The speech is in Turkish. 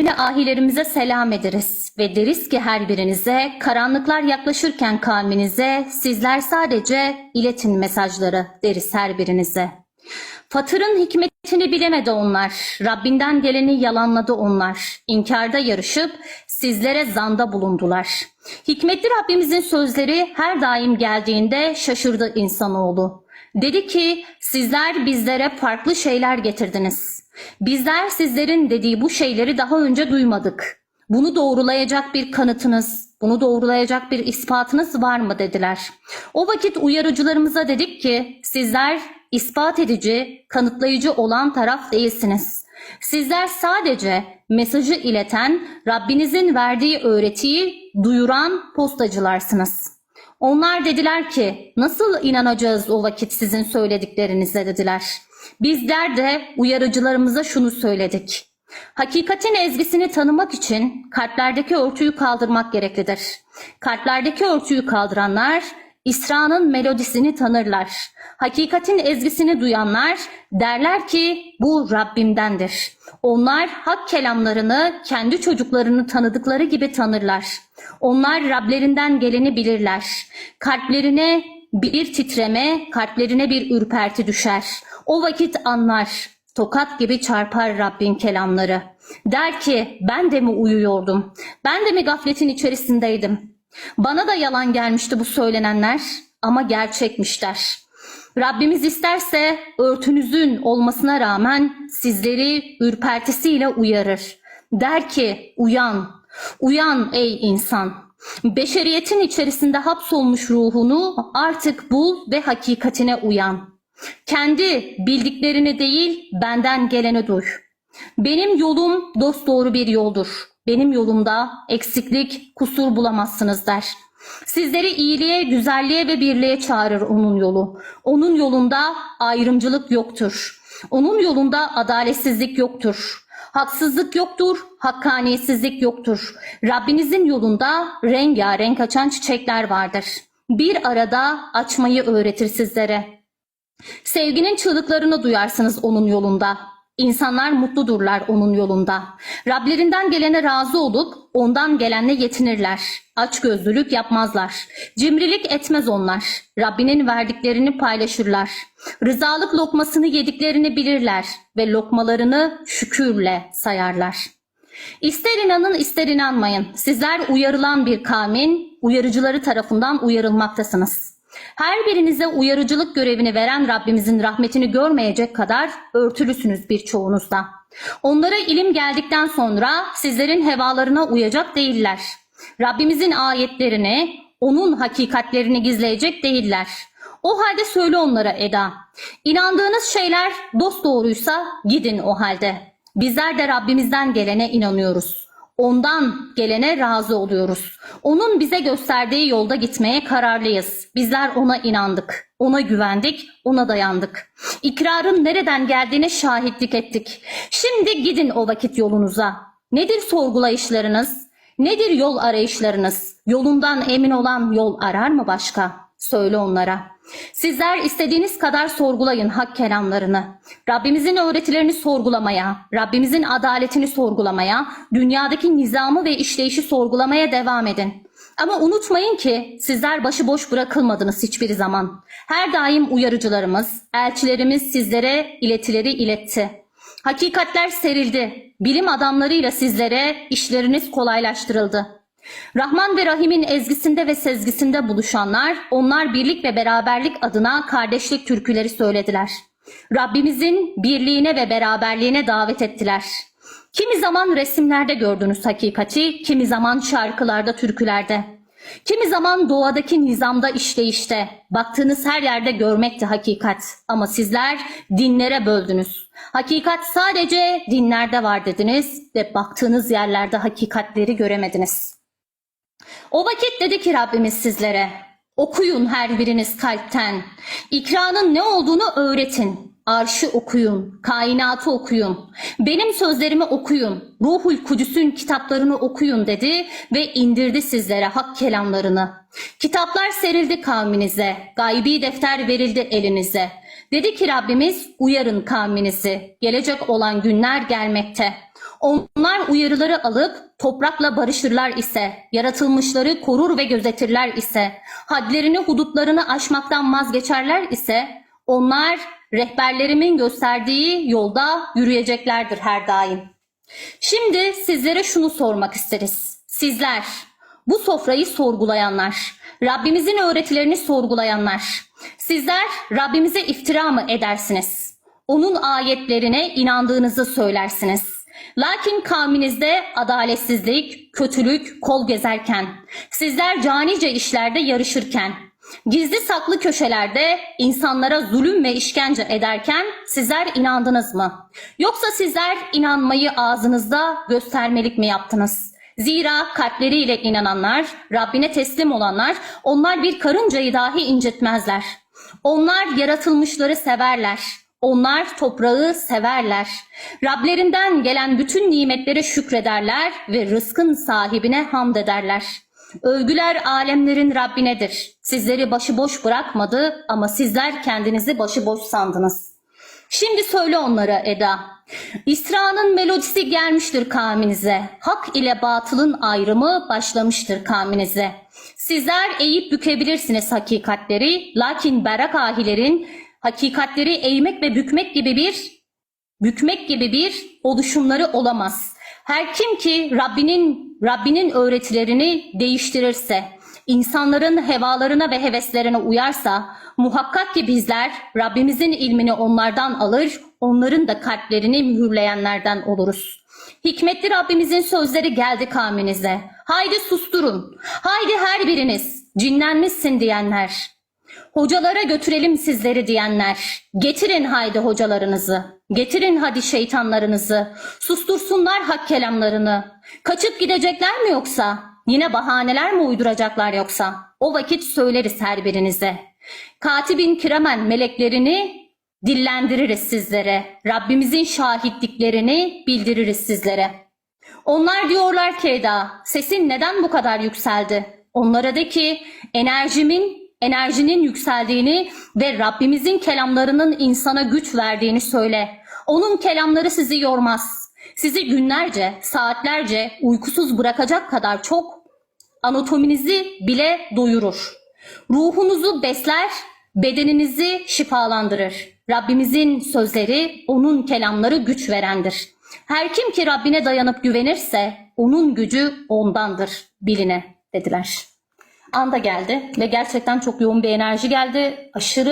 Yine ahilerimize selam ederiz ve deriz ki her birinize karanlıklar yaklaşırken kavminize sizler sadece iletin mesajları deriz her birinize. Fatırın hikmetini bilemedi onlar. Rabbinden geleni yalanladı onlar. İnkarda yarışıp sizlere zanda bulundular. Hikmetli Rabbimizin sözleri her daim geldiğinde şaşırdı insanoğlu. Dedi ki sizler bizlere farklı şeyler getirdiniz. Bizler sizlerin dediği bu şeyleri daha önce duymadık. Bunu doğrulayacak bir kanıtınız, bunu doğrulayacak bir ispatınız var mı dediler. O vakit uyarıcılarımıza dedik ki sizler ispat edici, kanıtlayıcı olan taraf değilsiniz. Sizler sadece mesajı ileten, Rabbinizin verdiği öğretiyi duyuran postacılarsınız. Onlar dediler ki nasıl inanacağız o vakit sizin söylediklerinize dediler. Bizler de uyarıcılarımıza şunu söyledik. Hakikatin ezgisini tanımak için kalplerdeki örtüyü kaldırmak gereklidir. Kalplerdeki örtüyü kaldıranlar İsra'nın melodisini tanırlar. Hakikatin ezgisini duyanlar derler ki bu Rabbimdendir. Onlar hak kelamlarını kendi çocuklarını tanıdıkları gibi tanırlar. Onlar Rablerinden geleni bilirler. Kalplerine bir titreme, kalplerine bir ürperti düşer. O vakit anlar. Tokat gibi çarpar Rabbin kelamları. Der ki ben de mi uyuyordum? Ben de mi gafletin içerisindeydim? Bana da yalan gelmişti bu söylenenler ama gerçekmişler. Rabbimiz isterse örtünüzün olmasına rağmen sizleri ürpertisiyle uyarır. Der ki uyan, uyan ey insan. Beşeriyetin içerisinde hapsolmuş ruhunu artık bul ve hakikatine uyan. Kendi bildiklerini değil benden geleni duy. Benim yolum dosdoğru bir yoldur. Benim yolumda eksiklik, kusur bulamazsınız der. Sizleri iyiliğe, güzelliğe ve birliğe çağırır onun yolu. Onun yolunda ayrımcılık yoktur. Onun yolunda adaletsizlik yoktur. Haksızlık yoktur, hakkaniyetsizlik yoktur. Rabbinizin yolunda rengarenk açan çiçekler vardır. Bir arada açmayı öğretir sizlere. Sevginin çığlıklarını duyarsınız onun yolunda. İnsanlar mutludurlar onun yolunda. Rablerinden gelene razı olup ondan gelenle yetinirler. Açgözlülük yapmazlar. Cimrilik etmez onlar. Rabbinin verdiklerini paylaşırlar. Rızalık lokmasını yediklerini bilirler ve lokmalarını şükürle sayarlar. İster inanın ister inanmayın. Sizler uyarılan bir kavmin uyarıcıları tarafından uyarılmaktasınız. Her birinize uyarıcılık görevini veren Rabbimizin rahmetini görmeyecek kadar örtülüsünüz birçoğunuzda. Onlara ilim geldikten sonra sizlerin hevalarına uyacak değiller. Rabbimizin ayetlerini, onun hakikatlerini gizleyecek değiller. O halde söyle onlara Eda. İnandığınız şeyler dost doğruysa gidin o halde. Bizler de Rabbimizden gelene inanıyoruz. Ondan gelene razı oluyoruz. Onun bize gösterdiği yolda gitmeye kararlıyız. Bizler ona inandık. Ona güvendik, ona dayandık. İkrarın nereden geldiğine şahitlik ettik. Şimdi gidin o vakit yolunuza. Nedir sorgulayışlarınız? Nedir yol arayışlarınız? Yolundan emin olan yol arar mı başka? Söyle onlara. Sizler istediğiniz kadar sorgulayın hak kelamlarını. Rabbimizin öğretilerini sorgulamaya, Rabbimizin adaletini sorgulamaya, dünyadaki nizamı ve işleyişi sorgulamaya devam edin. Ama unutmayın ki sizler başıboş bırakılmadınız hiçbir zaman. Her daim uyarıcılarımız, elçilerimiz sizlere iletileri iletti. Hakikatler serildi. Bilim adamlarıyla sizlere işleriniz kolaylaştırıldı. Rahman ve Rahim'in ezgisinde ve sezgisinde buluşanlar, onlar birlik ve beraberlik adına kardeşlik türküleri söylediler. Rabbimizin birliğine ve beraberliğine davet ettiler. Kimi zaman resimlerde gördünüz hakikati, kimi zaman şarkılarda, türkülerde. Kimi zaman doğadaki nizamda işleyişte, baktığınız her yerde görmekti hakikat. Ama sizler dinlere böldünüz. Hakikat sadece dinlerde var dediniz ve baktığınız yerlerde hakikatleri göremediniz. O vakit dedi ki Rabbimiz sizlere, okuyun her biriniz kalpten, ikranın ne olduğunu öğretin. Arşı okuyun, kainatı okuyun, benim sözlerimi okuyun, Ruhul Kudüs'ün kitaplarını okuyun dedi ve indirdi sizlere hak kelamlarını. Kitaplar serildi kavminize, gaybi defter verildi elinize. Dedi ki Rabbimiz uyarın kavminizi, gelecek olan günler gelmekte. Onlar uyarıları alıp toprakla barışırlar ise, yaratılmışları korur ve gözetirler ise, hadlerini hudutlarını aşmaktan vazgeçerler ise, onlar rehberlerimin gösterdiği yolda yürüyeceklerdir her daim. Şimdi sizlere şunu sormak isteriz. Sizler, bu sofrayı sorgulayanlar, Rabbimizin öğretilerini sorgulayanlar, sizler Rabbimize iftira mı edersiniz? Onun ayetlerine inandığınızı söylersiniz. Lakin kavminizde adaletsizlik, kötülük kol gezerken, sizler canice işlerde yarışırken, gizli saklı köşelerde insanlara zulüm ve işkence ederken sizler inandınız mı? Yoksa sizler inanmayı ağzınızda göstermelik mi yaptınız? Zira kalpleriyle inananlar, Rabbine teslim olanlar, onlar bir karıncayı dahi incitmezler. Onlar yaratılmışları severler. Onlar toprağı severler. Rablerinden gelen bütün nimetlere şükrederler ve rızkın sahibine hamd ederler. Övgüler alemlerin Rabbinedir. Sizleri başıboş bırakmadı ama sizler kendinizi başıboş sandınız. Şimdi söyle onlara Eda. İsra'nın melodisi gelmiştir kavminize. Hak ile batılın ayrımı başlamıştır kavminize. Sizler eğip bükebilirsiniz hakikatleri. Lakin berrak ahilerin hakikatleri eğmek ve bükmek gibi bir bükmek gibi bir oluşumları olamaz. Her kim ki Rabbinin Rabbinin öğretilerini değiştirirse, insanların hevalarına ve heveslerine uyarsa, muhakkak ki bizler Rabbimizin ilmini onlardan alır, onların da kalplerini mühürleyenlerden oluruz. Hikmetli Rabbimizin sözleri geldi kavminize. Haydi susturun. Haydi her biriniz cinlenmişsin diyenler. Hocalara götürelim sizleri diyenler. Getirin haydi hocalarınızı. Getirin hadi şeytanlarınızı. Sustursunlar hak kelamlarını. Kaçıp gidecekler mi yoksa? Yine bahaneler mi uyduracaklar yoksa? O vakit söyleriz her birinize. Katibin kiramen meleklerini dillendiririz sizlere. Rabbimizin şahitliklerini bildiririz sizlere. Onlar diyorlar ki Eda, sesin neden bu kadar yükseldi? Onlara de ki enerjimin enerjinin yükseldiğini ve Rabbimizin kelamlarının insana güç verdiğini söyle. Onun kelamları sizi yormaz. Sizi günlerce, saatlerce uykusuz bırakacak kadar çok anatominizi bile doyurur. Ruhunuzu besler, bedeninizi şifalandırır. Rabbimizin sözleri, onun kelamları güç verendir. Her kim ki Rabbine dayanıp güvenirse onun gücü ondandır biline dediler. Anda geldi ve gerçekten çok yoğun bir enerji geldi. Aşırı